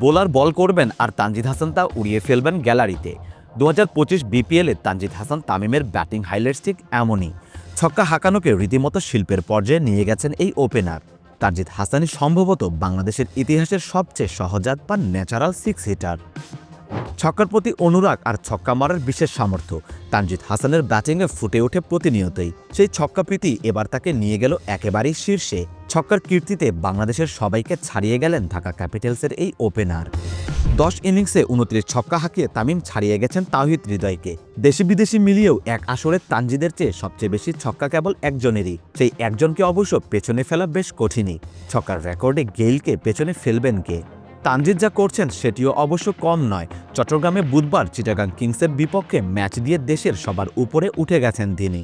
Bowler ball করবেন আর তানজিদ হাসান তা উড়িয়ে ফেলবেন গ্যালারিতে। দু হাজার পঁচিশ বিপিএলে তানজিদ হাসান তামিমের ব্যাটিং হাইলাইটস ঠিক এমনই। ছক্কা হাঁকানোকে রীতিমতো শিল্পের পর্যায়ে নিয়ে গেছেন এই ওপেনার। তানজিদ হাসানই সম্ভবত বাংলাদেশের ইতিহাসের সবচেয়ে সহজাত বা ন্যাচারাল সিক্স হিটার ছক্কার প্রতি অনুরাগ আর ছক্কা মারার বিশেষ সামর্থ্য, তানজিদ হাসানের ব্যাটিংয়ে ফুটে ওঠে প্রতিনিয়তই। সেই ছক্কা প্রীতি এবার তাকে নিয়ে গেল একেবারেই শীর্ষে। ছক্কার কীর্তিতে বাংলাদেশের সবাইকে ছাড়িয়ে গেলেন ঢাকা ক্যাপিটালসের এই ওপেনার। দশ ইনিংসে উনত্রিশ ছক্কা হাঁকিয়ে তামিম ছাড়িয়ে গেছেন তাওহিদ হৃদয়কে। দেশি বিদেশি মিলিয়েও এক আসরে তানজিদের চেয়ে সবচেয়ে বেশি ছক্কা কেবল একজনেরই। সেই একজনকে অবশ্য পেছনে ফেলা বেশ কঠিনই। ছক্কার রেকর্ডে গেইলকে পেছনে ফেলবেন কে? তানজিদ যা করছেন সেটিও অবশ্য কম নয়। চট্টগ্রামে বুধবার চিটাগাং কিংসের বিপক্ষে ম্যাচ দিয়ে দেশের সবার উপরে উঠে গেছেন তিনি।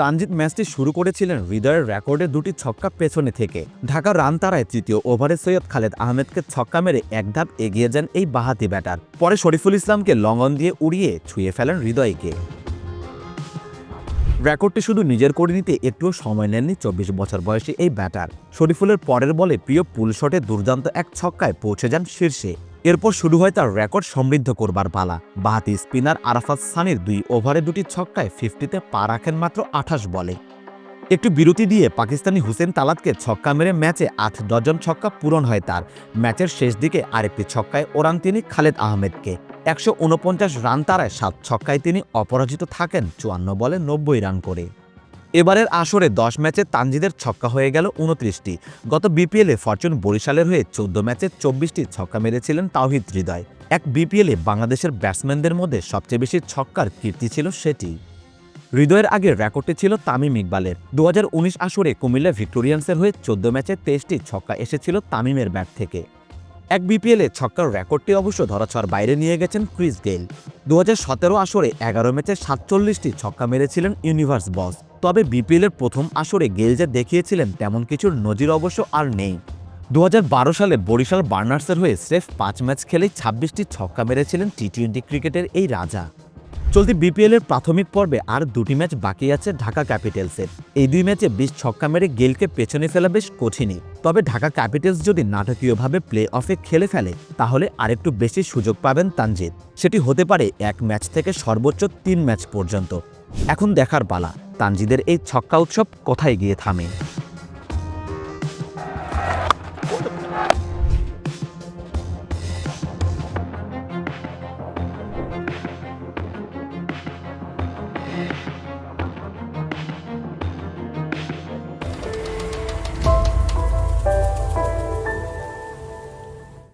তানজিদ ম্যাচটি শুরু করেছিলেন হৃদয়ের রেকর্ডে দুটি ছক্কা পেছনে থেকে। ঢাকা রান তারায় তৃতীয় ওভারে সৈয়দ খালেদ আহমেদকে ছক্কা মেরে এক ধাপ এগিয়ে যান এই বাহাতি ব্যাটার। পরে শরীফুল ইসলামকে লঙ্গন দিয়ে উড়িয়ে ছুঁয়ে ফেলেন হৃদয়কে। রেকর্ডটি শুধু নিজের করে নিতে একটুও সময় নেননি চব্বিশ বছর বয়সী এই ব্যাটার। শরীফুলের পরের বলে প্রিয় পুল শটে দুর্দান্ত এক ছক্কায় পৌঁছে যান শীর্ষে। এরপর শুরু হয় তার রেকর্ড সমৃদ্ধ করবার পালা। বাহাতি স্পিনার আরাফাত সানির দুই ওভারে দুটি ছক্কায় ফিফটিতে পা রাখেন মাত্র আঠাশ বলে। একটু বিরতি দিয়ে পাকিস্তানি হুসেন তালাতকে ছক্কা মেরে ম্যাচে আট ডজন ছক্কা পূরণ হয় তার। ম্যাচের শেষ দিকে আরেকটি ছক্কায় ওরান তিনি খালেদ আহমেদকে। একশো উনপঞ্চাশ রান তারায় সাত ছক্কায় তিনি অপরাজিত থাকেন চুয়ান্ন বলে নব্বই রান করে। এবারের আসরে দশ ম্যাচে তানজিদের ছক্কা হয়ে গেল উনত্রিশটি। গত বিপিএলে ফরচুন বরিশালের হয়ে চোদ্দ ম্যাচে চব্বিশটি ছক্কা মেরেছিলেন তাওহিদ হৃদয়। এক বিপিএলে বাংলাদেশের ব্যাটসম্যানদের মধ্যে সবচেয়ে বেশি ছক্কার কীর্তি ছিল সেটি। হৃদয়ের আগে রেকর্ডটি ছিল তামিম ইকবালের। দুহাজার উনিশ আসরে কুমিল্লা ভিক্টোরিয়ান্সের হয়ে চোদ্দ ম্যাচে তেইশটি ছক্কা এসেছিল তামিমের ব্যাট থেকে। এক বিপিএলে ছক্কার রেকর্ডটি অবশ্য ধরাছোঁয়ার বাইরে নিয়ে গেছেন ক্রিস গেইল। দু হাজার সতেরো আসরে এগারো ম্যাচে সাতচল্লিশটি ছক্কা মেরেছিলেন ইউনিভার্স বস। তবে বিপিএলের প্রথম আসরে গেইল যে দেখিয়েছিলেন তেমন কিছুর নজির অবশ্য আর নেই। দু হাজার বারো সালে বরিশাল বার্নার্সের হয়ে স্রেফ পাঁচ ম্যাচ খেলেই ছাব্বিশটি ছক্কা মেরেছিলেন টি টোয়েন্টি ক্রিকেটের এই রাজা। চলতি বিপিএলের প্রাথমিক পর্বে আর দুটি ম্যাচ বাকি আছে ঢাকা ক্যাপিটালসের। এই দুই ম্যাচে বিশ ছক্কা মেরে গেলকে পেছনে ফেলা বেশ কঠিনই। তবে ঢাকা ক্যাপিটালস যদি নাটকীয়ভাবে প্লে অফে খেলে ফেলে, তাহলে আরেকটু বেশি সুযোগ পাবেন তানজিদ। সেটি হতে পারে এক ম্যাচ থেকে সর্বোচ্চ তিন ম্যাচ পর্যন্ত। এখন দেখার পালা। তানজিদের এই ছক্কা উৎসব কোথায় গিয়ে থামে?